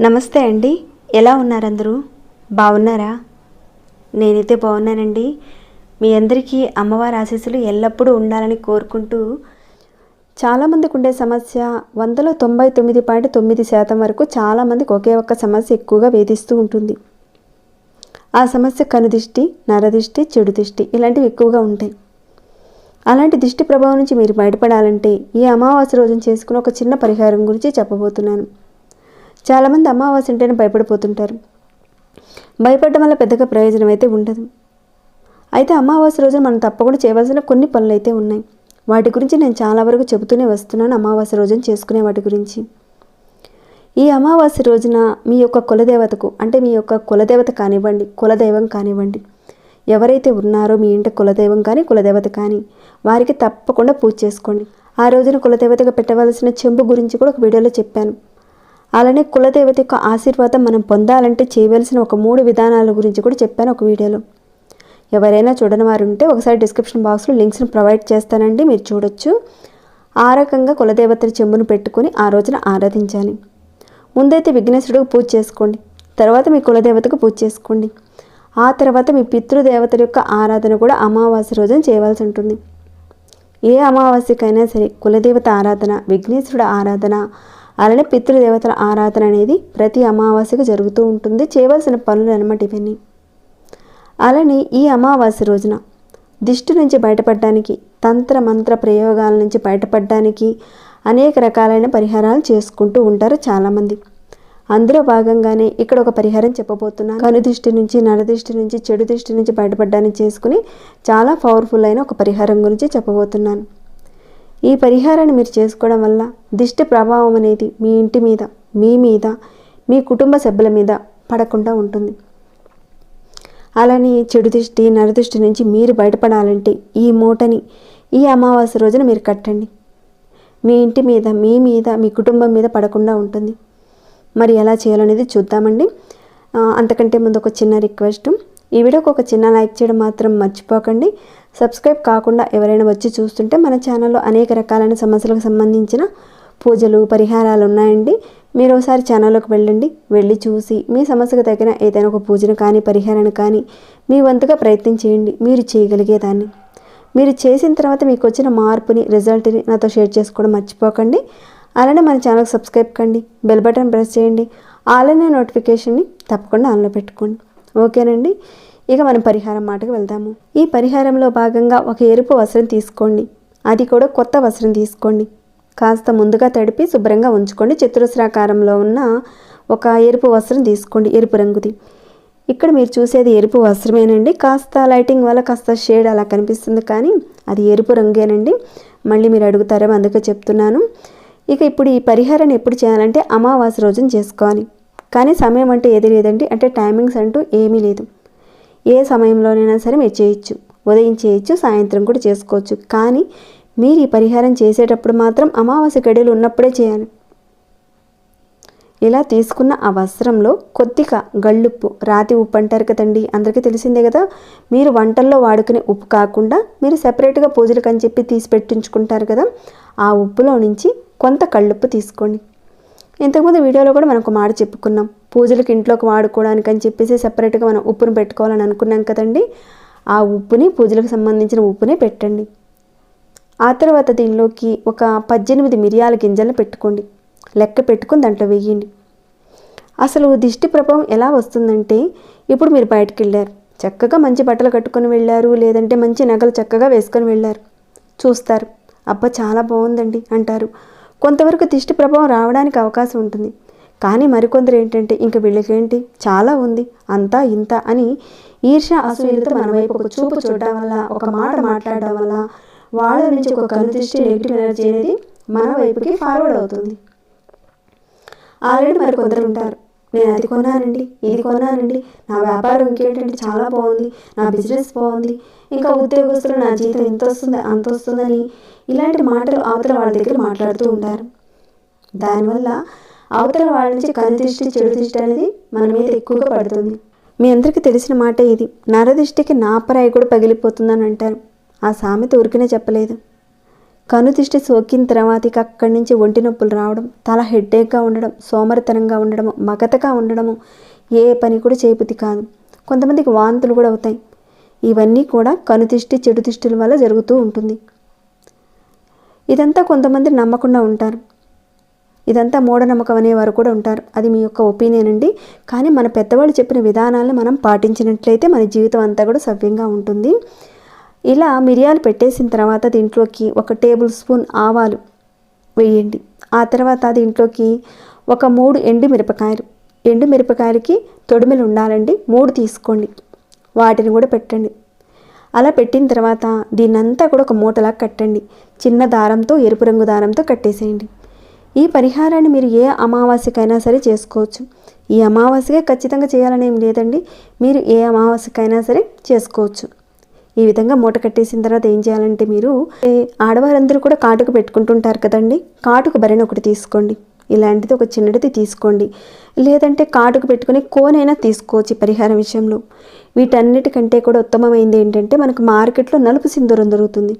నమస్తే అండి. ఎలా ఉన్నారు అందరూ బాగున్నారా? నేనైతే బాగున్నానండి. మీ అందరికీ అమ్మవారి ఆశీస్సులు ఎల్లప్పుడూ ఉండాలని కోరుకుంటూ చాలామందికి ఉండే సమస్య వందలో తొంభై తొమ్మిది పాయింట్ తొమ్మిది శాతం వరకు చాలామందికి ఒకే ఒక్క సమస్య ఎక్కువగా వేధిస్తూ ఉంటుంది. ఆ సమస్య కనుదిష్టి నరదిష్టి చెడు దిష్టి ఇలాంటివి ఎక్కువగా ఉంటాయి. అలాంటి దిష్టి ప్రభావం నుంచి మీరు బయటపడాలంటే ఈ అమావాస్య రోజున చేసుకున్న ఒక చిన్న పరిహారం గురించి చెప్పబోతున్నాను. చాలామంది అమావాస్య అంటేనే భయపడిపోతుంటారు. భయపడడం వల్ల పెద్దగా ప్రయోజనం అయితే ఉండదు. అయితే అమావాస్య రోజున మనం తప్పకుండా చేయవలసిన కొన్ని పనులు అయితే ఉన్నాయి. వాటి గురించి నేను చాలా వరకు చెబుతూనే వస్తున్నాను అమావాస్య రోజున చేసుకునే వాటి గురించి. ఈ అమావాస్య రోజున మీ యొక్క కులదేవతకు అంటే మీ యొక్క కులదేవత కానివ్వండి కులదైవం కానివ్వండి ఎవరైతే ఉన్నారో మీ ఇంటి కులదైవం కానీ కులదేవత కానీ వారికి తప్పకుండా పూజ చేసుకోండి. ఆ రోజున కులదేవతగా పెట్టవలసిన చెంబు గురించి కూడా ఒక వీడియోలో చెప్పాను. అలానే కులదేవత యొక్క ఆశీర్వాదం మనం పొందాలంటే చేయవలసిన ఒక మూడు విధానాల గురించి కూడా చెప్పాను ఒక వీడియోలో. ఎవరైనా చూడని వారు ఉంటే ఒకసారి డిస్క్రిప్షన్ బాక్స్లో లింక్స్ని ప్రొవైడ్ చేస్తానండి మీరు చూడొచ్చు. ఆ రకంగా కులదేవతల చెంబును పెట్టుకొని ఆ రోజున ఆరాధించాలి. ముందైతే విఘ్నేశ్వరుడికి పూజ చేసుకోండి. తర్వాత మీ కులదేవతకు పూజ చేసుకోండి. ఆ తర్వాత మీ పితృదేవతల యొక్క ఆరాధన కూడా అమావాస్య రోజున చేయవలసి ఉంటుంది. ఏ అమావాస్యకైనా సరే కులదేవత ఆరాధన విఘ్నేశ్వరుడు ఆరాధన అలానే పితృదేవతల ఆరాధన అనేది ప్రతి అమావాస్యకు జరుగుతూ ఉంటుంది. చేయవలసిన పనులు అనమాట ఇవన్నీ. అలానే ఈ అమావాస్య రోజున దిష్టి నుంచి బయటపడడానికి తంత్ర మంత్ర ప్రయోగాల నుంచి బయటపడడానికి అనేక రకాలైన పరిహారాలు చేసుకుంటూ ఉంటారు చాలామంది. అందులో భాగంగానే ఇక్కడ ఒక పరిహారం చెప్పబోతున్నాను. కనుదిష్టి నుంచి నరదిష్టి నుంచి చెడు దిష్టి నుంచి బయటపడ్డానికి చేసుకుని చాలా పవర్ఫుల్ అయిన ఒక పరిహారం గురించి చెప్పబోతున్నాను. ఈ పరిహారాన్ని మీరు చేసుకోవడం వల్ల దిష్టి ప్రభావం అనేది మీ ఇంటి మీద మీ మీద మీ కుటుంబ సభ్యుల మీద పడకుండా ఉంటుంది. అలానే చెడు దిష్టి నరదృష్టి నుంచి మీరు బయటపడాలంటే ఈ మూటని ఈ అమావాస్య రోజున మీరు కట్టండి. మీ ఇంటి మీద మీ మీద మీ కుటుంబం మీద పడకుండా ఉంటుంది. మరి ఎలా చేయాలనేది చూద్దామండి. అంతకంటే ముందు ఒక చిన్న రిక్వెస్ట్. ఈ వీడియోకి ఒక చిన్న లైక్ చేయడం మాత్రం మర్చిపోకండి. సబ్స్క్రైబ్ కాకుండా ఎవరైనా వచ్చి చూస్తుంటే మన ఛానల్లో అనేక రకాలైన సమస్యలకు సంబంధించిన పూజలు పరిహారాలు ఉన్నాయండి. మీరు ఒకసారి ఛానల్లోకి వెళ్ళండి. వెళ్ళి చూసి మీ సమస్యకు తగిన ఏదైనా ఒక పూజను కానీ పరిహారాన్ని కానీ మీ వంతుగా ప్రయత్నం చేయండి. మీరు చేయగలిగేదాన్ని. మీరు చేసిన తర్వాత మీకు వచ్చిన మార్పుని రిజల్ట్ని నాతో షేర్ చేసుకోవడం మర్చిపోకండి. అలానే మన ఛానల్ సబ్స్క్రైబ్ కండి బెల్ బటన్ ప్రెస్ చేయండి అలానే నోటిఫికేషన్ని తప్పకుండా ఆన్లో పెట్టుకోండి. ఓకేనండి? ఇక మనం పరిహారం మాటకు వెళ్దాము. ఈ పరిహారంలో భాగంగా ఒక ఎరుపు వస్త్రం తీసుకోండి. అది కూడా కొత్త వస్త్రం తీసుకోండి. కాస్త ముందుగా తడిపి శుభ్రంగా ఉంచుకోండి. చతురస్రాకారంలో ఉన్న ఒక ఎరుపు వస్త్రం తీసుకోండి. ఎరుపు రంగుది. ఇక్కడ మీరు చూసేది ఎరుపు వస్త్రమేనండి. కాస్త లైటింగ్ వల్ల కాస్త షేడ్ అలా కనిపిస్తుంది కానీ అది ఎరుపు రంగేనండి. మళ్ళీ మీరు అడుగుతారేమో అందుకే చెప్తున్నాను. ఇక ఇప్పుడు ఈ పరిహారాన్ని ఎప్పుడు చేయాలంటే అమావాస్య రోజున చేసుకోవాలి. కానీ సమయం అంటే ఏది లేదండి. అంటే టైమింగ్స్ అంటూ ఏమీ లేదు. ఏ సమయంలోనైనా సరే మీరు చేయొచ్చు. ఉదయం చేయొచ్చు సాయంత్రం కూడా చేసుకోవచ్చు. కానీ మీరు ఈ పరిహారం చేసేటప్పుడు మాత్రం అమావాస్య గడియలు ఉన్నప్పుడే చేయాలి. ఇలా తీసుకున్న ఆ వస్త్రంలో కొద్దిగా గళ్ళుప్పు. రాతి ఉప్పు అంటారు కదండి. అందరికీ తెలిసిందే కదా. మీరు వంటల్లో వాడుకునే ఉప్పు కాకుండా మీరు సెపరేట్గా పూజలకు అని చెప్పి తీసి పెట్టించుకుంటారు కదా. ఆ ఉప్పులో నుంచి కొంత కళ్ళుప్పు తీసుకోండి. ఇంతకుముందు వీడియోలో కూడా మనం ఒక మాట చెప్పుకున్నాం. పూజలకు ఇంట్లోకి వాడుకోవడానికి అని చెప్పేసి సెపరేట్గా మనం ఉప్పును పెట్టుకోవాలని అనుకున్నాం కదండి. ఆ ఉప్పుని పూజలకు సంబంధించిన ఉప్పునే పెట్టండి. ఆ తర్వాత దీనిలోకి ఒక పద్దెనిమిది మిరియాల గింజలను పెట్టుకోండి. లెక్క పెట్టుకుని దాంట్లో వేయండి. అసలు దిష్టి ప్రభావం ఎలా వస్తుందంటే ఇప్పుడు మీరు బయటకు వెళ్ళారు చక్కగా మంచి బట్టలు కట్టుకొని వెళ్ళారు లేదంటే మంచి నగలు చక్కగా వేసుకొని వెళ్ళారు. చూస్తారు. అబ్బా చాలా బాగుందండి అంటారు. కొంతవరకు దిష్టి ప్రభావం రావడానికి అవకాశం ఉంటుంది. కానీ మరికొందరు ఏంటంటే ఇంక వీళ్ళకేంటి? చాలా ఉంది. అంతా ఇంత అని ఈర్ష అసూయలతో మన వైపు ఒక చూపు చూడడం వల్ల ఒక మాట మాట్లాడడం వల్ల వాళ్ళ నుంచి ఒక కనుదృష్టి నెగిటివ్ ఎనర్జీ అనేది మన వైపుకి ఫార్వర్డ్ అవుతుంది. ఆల్రెడీ మరి కొందరు ఉంటారు. నేను అది కొన్నానండి ఇది కొన్నానండి. నా వ్యాపారం ఇంకేంటంటే చాలా బాగుంది నా బిజినెస్ బాగుంది. ఇంకా ఉద్యోగస్తులు నా జీతం ఎంత వస్తుంది అంత వస్తుందని ఇలాంటి మాటలు అవతల వాళ్ళ దగ్గర మాట్లాడుతూ ఉంటారు. దానివల్ల అవతల వాళ్ళ నుంచి కనుదృష్టి చెడు దృష్టి అనేది మన మీద ఎక్కువగా పడుతుంది. మీ అందరికీ తెలిసిన మాట ఇది. నరదిష్టికి నాపరాయి కూడా పగిలిపోతుందని అంటారు. ఆ సామెత ఉరికినే చెప్పలేదు. కనుదిష్టి సోకిన తర్వాత ఇక అక్కడి నుంచి ఒంటి నొప్పులు రావడం తల హెడ్డేక్గా ఉండడం సోమరితనంగా ఉండడము మగతగా ఉండడము ఏ పని కూడా చేయబుద్ధి కాదు. కొంతమందికి వాంతులు కూడా అవుతాయి. ఇవన్నీ కూడా కనుదిష్టి చెడు దిష్టిల వల్ల జరుగుతూ ఉంటుంది. ఇదంతా కొంతమంది నమ్మకుండా ఉంటారు. ఇదంతా మూఢనమ్మకం అనేవారు కూడా ఉంటారు. అది మీ యొక్క ఒపీనియన్ అండి. కానీ మన పెద్దవాళ్ళు చెప్పిన విధానాలను మనం పాటించినట్లయితే మన జీవితం అంతా కూడా సవ్యంగా ఉంటుంది. ఇలా మిరియాలు పెట్టేసిన తర్వాత దీంట్లోకి ఒక టేబుల్ స్పూన్ ఆవాలు వేయండి. ఆ తర్వాత దీంట్లోకి ఒక మూడు ఎండు మిరపకాయలు ఎండు మిరపకాయలకి తొడిమిలు ఉండాలండి. మూడు తీసుకోండి. వాటిని కూడా పెట్టండి. అలా పెట్టిన తర్వాత దీన్నంతా కూడా ఒక మూటలా కట్టండి. చిన్న దారంతో ఎరుపు రంగు దారంతో కట్టేసేయండి. ఈ పరిహారాన్ని మీరు ఏ అమావాస్యకైనా సరే చేసుకోవచ్చు. ఈ అమావాస్యగా ఖచ్చితంగా చేయాలని ఏం లేదండి. మీరు ఏ అమావాస్యకైనా సరే చేసుకోవచ్చు. ఈ విధంగా మూట కట్టేసిన తర్వాత ఏం చేయాలంటే మీరు ఆడవారందరూ కూడా కాటుకు పెట్టుకుంటుంటారు కదండి కాటుకు బరిని ఒకటి తీసుకోండి. ఇలాంటిది ఒక చిన్నటిది తీసుకోండి. లేదంటే కాటుకు పెట్టుకుని కోనైనా తీసుకోవచ్చు పరిహారం విషయంలో. వీటన్నిటికంటే కూడా ఉత్తమమైంది ఏంటంటే మనకు మార్కెట్లో నలుపు సింధూరం దొరుకుతుంది.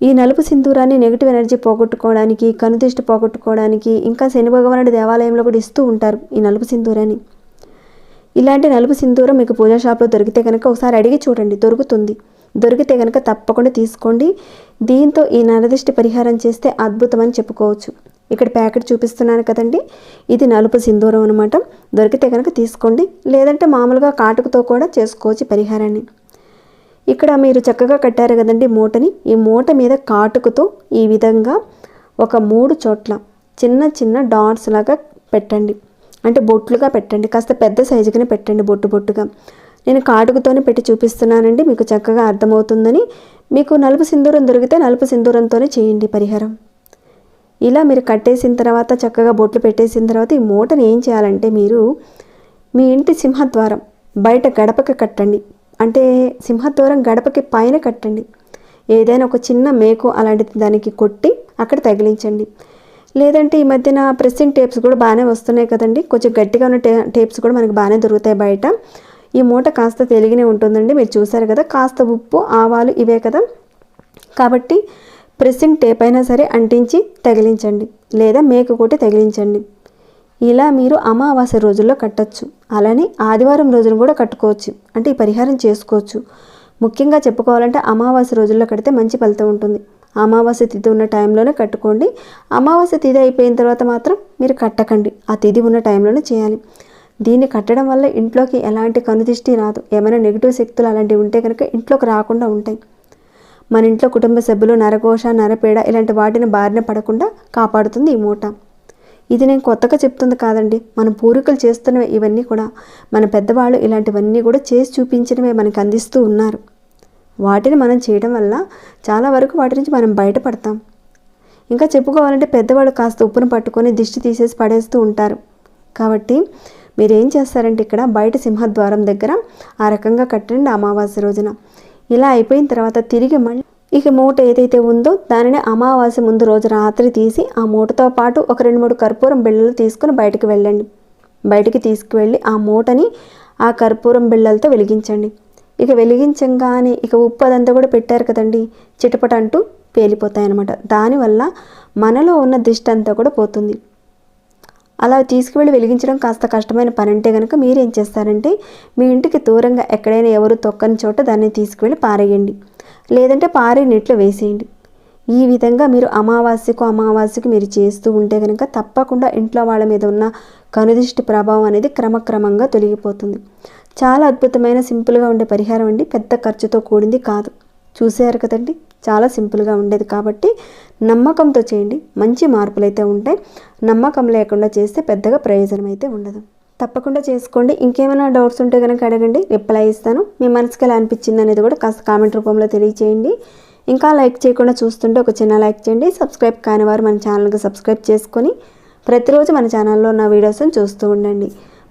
ఈ నలుపు సింధూరాన్ని నెగిటివ్ ఎనర్జీ పోగొట్టుకోవడానికి కనుదిష్టి పోగొట్టుకోవడానికి ఇంకా శని భగవానుడి దేవాలయంలో కూడా ఇస్తూ ఉంటారు ఈ నలుపు సింధూరాన్ని. ఇలాంటి నలుపు సింధూరం మీకు పూజా షాప్లో దొరికితే కనుక ఒకసారి అడిగి చూడండి. దొరుకుతుంది. దొరికితే కనుక తప్పకుండా తీసుకోండి. దీంతో ఈ నరదిష్టి పరిహారం చేస్తే అద్భుతం అని చెప్పుకోవచ్చు. ఇక్కడ ప్యాకెట్ చూపిస్తున్నాను కదండి. ఇది నలుపు సింధూరం అనమాట దొరికితే కనుక తీసుకోండి. లేదంటే మామూలుగా కాటుకతో కూడా చేసుకోవచ్చు పరిహారాన్ని. ఇక్కడ మీరు చక్కగా కట్టారు కదండి మూటని. ఈ మూట మీద కాటుకతో ఈ విధంగా ఒక మూడు చోట్ల చిన్న చిన్న డాట్స్ లాగా పెట్టండి. అంటే బొట్లుగా పెట్టండి. కాస్త పెద్ద సైజుగానే పెట్టండి బొట్టు బొట్టుగా. నేను కాటుకతోనే పెట్టి చూపిస్తున్నానండి మీకు చక్కగా అర్థమవుతుందని. మీకు నలుపు సింధూరం దొరికితే నలుపు సింధూరంతోనే చేయండి పరిహారం. ఇలా మీరు కట్టేసిన తర్వాత చక్కగా బొట్లు పెట్టేసిన తర్వాత ఈ మూటను ఏం చేయాలంటే మీరు మీ ఇంటి సింహద్వారం బయట గడపకి కట్టండి. అంటే సింహద్వారం గడపకి పైన కట్టండి. ఏదైనా ఒక చిన్న మేకు అలాంటిది దానికి కొట్టి అక్కడ తగిలించండి. లేదంటే ఈ మధ్యన ప్రెస్సింగ్ టేప్స్ కూడా బాగానే వస్తున్నాయి కదండి. కొంచెం గట్టిగా ఉన్న టే టేప్స్ కూడా మనకి బాగానే దొరుకుతాయి బయట. ఈ మూట కాస్త తెలిగినే ఉంటుందండి. మీరు చూసారు కదా కాస్త ఉప్పు ఆవాలు ఇవే కదా. కాబట్టి ప్రెస్సింగ్ టేప్ అయినా సరే అంటించి తగిలించండి. లేదా మేక కొట్టి తగిలించండి. ఇలా మీరు అమావాస్య రోజుల్లో కట్టచ్చు. అలానే ఆదివారం రోజున కూడా కట్టుకోవచ్చు. అంటే ఈ పరిహారం చేసుకోవచ్చు. ముఖ్యంగా చెప్పుకోవాలంటే అమావాస్య రోజుల్లో కడితే మంచి ఫలితం ఉంటుంది. అమావాస్య తిథి ఉన్న టైంలోనే కట్టుకోండి. అమావాస్య తిథి అయిపోయిన తర్వాత మాత్రం మీరు కట్టకండి. ఆ తిథి ఉన్న టైంలోనే చేయాలి. దీన్ని కట్టడం వల్ల ఇంట్లోకి ఎలాంటి కనుదిష్టి రాదు. ఏమైనా నెగిటివ్ శక్తులు అలాంటివి ఉంటే కనుక ఇంట్లోకి రాకుండా ఉంటాయి. మన ఇంట్లో కుటుంబ సభ్యులు నరఘోష నరపేడ ఇలాంటి వాటిని బారిన పడకుండా కాపాడుతుంది ఈ మూట. ఇది నేను కొత్తగా చెప్తుంది కాదండి. మన పూర్వీకులు చేస్తున్నవి ఇవన్నీ కూడా. మన పెద్దవాళ్ళు ఇలాంటివన్నీ కూడా చేసి చూపించడమే మనకు అందిస్తూ ఉన్నారు. వాటిని మనం చేయడం వల్ల చాలా వరకు వాటి నుంచి మనం బయటపడతాం. ఇంకా చెప్పుకోవాలంటే పెద్దవాళ్ళు కాస్త ఉప్పును పట్టుకొని దిష్టి తీసేసి పడేస్తూ ఉంటారు. కాబట్టి మీరు ఏం చేస్తారంటే ఇక్కడ బయట సింహద్వారం దగ్గర ఆ రకంగా కట్టండి అమావాస్య రోజున. ఇలా అయిపోయిన తర్వాత తిరిగి మళ్ళీ ఇక మూట ఏదైతే ఉందో దానిని అమావాస్య ముందు రోజు రాత్రి తీసి ఆ మూటతో పాటు ఒక రెండు మూడు కర్పూరం బిళ్ళలు తీసుకుని బయటకు వెళ్ళండి. బయటికి తీసుకువెళ్ళి ఆ మూటని ఆ కర్పూరం బిళ్ళలతో వెలిగించండి. ఇక వెలిగించంగానే ఇక ఉప్పు అదంతా కూడా పెట్టారు కదండి చిటపట అంటూ పేలిపోతాయి అనమాట దానివల్ల మనలో ఉన్న దిష్టి అంతా కూడా పోతుంది. అలా తీసుకువెళ్ళి వెలిగించడం కాస్త కష్టమైన పని అంటే కనుక మీరు ఏం చేస్తారంటే మీ ఇంటికి దూరంగా ఎక్కడైనా ఎవరు తొక్కని చోట దాన్ని తీసుకువెళ్ళి పారేయండి. లేదంటే పారే నీటిలో వేసేయండి. ఈ విధంగా మీరు అమావాస్యకు అమావాస్యకు మీరు చేస్తూ ఉంటే కనుక తప్పకుండా ఇంట్లో వాళ్ళ మీద ఉన్న కనుదిష్టి ప్రభావం అనేది క్రమక్రమంగా తొలగిపోతుంది. చాలా అద్భుతమైన సింపుల్గా ఉండే పరిహారం అండి. పెద్ద ఖర్చుతో కూడింది కాదు. చూసారు కదండి? చాలా సింపుల్గా ఉండేది కాబట్టి నమ్మకంతో చేయండి. మంచి మార్పులు అయితే ఉంటాయి. నమ్మకం లేకుండా చేస్తే పెద్దగా ప్రయోజనం అయితే ఉండదు. తప్పకుండా చేసుకోండి. ఇంకేమైనా డౌట్స్ ఉంటే కనుక అడగండి. రిప్లై ఇస్తాను. మీ మనసుకి ఎలా అనిపించింది అనేది కూడా కాస్త కామెంట్ రూపంలో తెలియచేయండి. ఇంకా లైక్ చేయకుండా చూస్తుంటే ఒక చిన్న లైక్ చేయండి. సబ్స్క్రైబ్ కాని వారు మన ఛానల్కి సబ్స్క్రైబ్ చేసుకొని ప్రతిరోజు మన ఛానల్లో ఉన్న వీడియోస్ని చూస్తూ ఉండండి.